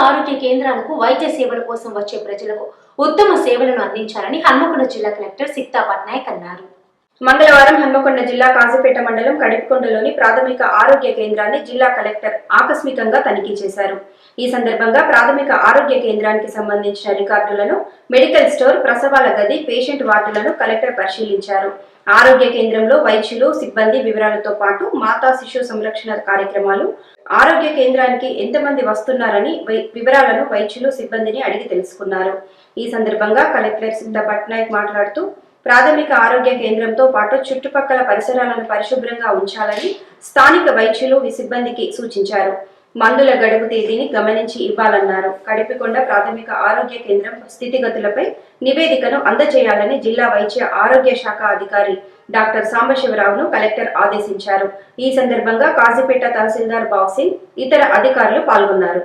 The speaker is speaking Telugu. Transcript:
ఆరోగ్య కేంద్రాలకు వైద్య సేవల కోసం వచ్చే ప్రజలకు ఉత్తమ సేవలను అందించాలని హన్మకొండ జిల్లా కలెక్టర్ సిక్తా పట్నాయక్ అన్నారు. మంగళవారం హన్మకొండ జిల్లా కాజీపేట మండలం కడిపికొండలోని ప్రాథమిక ఆరోగ్య కేంద్రాన్ని జిల్లా కలెక్టర్ ఆకస్మికంగా తనిఖీ చేశారు. ఈ సందర్భంగా ప్రాథమిక ఆరోగ్య కేంద్రానికి సంబంధించిన రికార్డులను మెడికల్ స్టోర్ ప్రసవాల గది పేషెంట్ వార్డులను కలెక్టర్ పరిశీలించారు. ఆరోగ్య కేంద్రంలో వైద్యులు సిబ్బంది వివరాలతో పాటు మాతా శిశు సంరక్షణ కార్యక్రమాలు ఆరోగ్య కేంద్రానికి ఎంతమంది వస్తున్నారని వై- వివరాలను వైద్యులు సిబ్బందిని అడిగి తెలుసుకున్నారు. ఈ సందర్భంగా కలెక్టర్ సిద్ధ పట్నాయక్ మాట్లాడుతూ ప్రాథమిక ఆరోగ్య కేంద్రంతో పాటు చుట్టుపక్కల పరిసరాలను పరిశుభ్రంగా ఉంచాలని స్థానిక వైద్యులు సిబ్బందికి సూచించారు. మందుల గడువు తేదీని గమనించి ఇవ్వాలన్నారు. కడిపికొండ ప్రాథమిక ఆరోగ్య కేంద్రం స్థితిగతులపై నివేదికను అందజేయాలని జిల్లా వైద్య ఆరోగ్య శాఖ అధికారి డాక్టర్ సాంబశివరావును కలెక్టర్ ఆదేశించారు. ఈ సందర్భంగా కాజీపేట తహసీల్దార్ బావ్సింగ్ ఇతర అధికారులు పాల్గొన్నారు.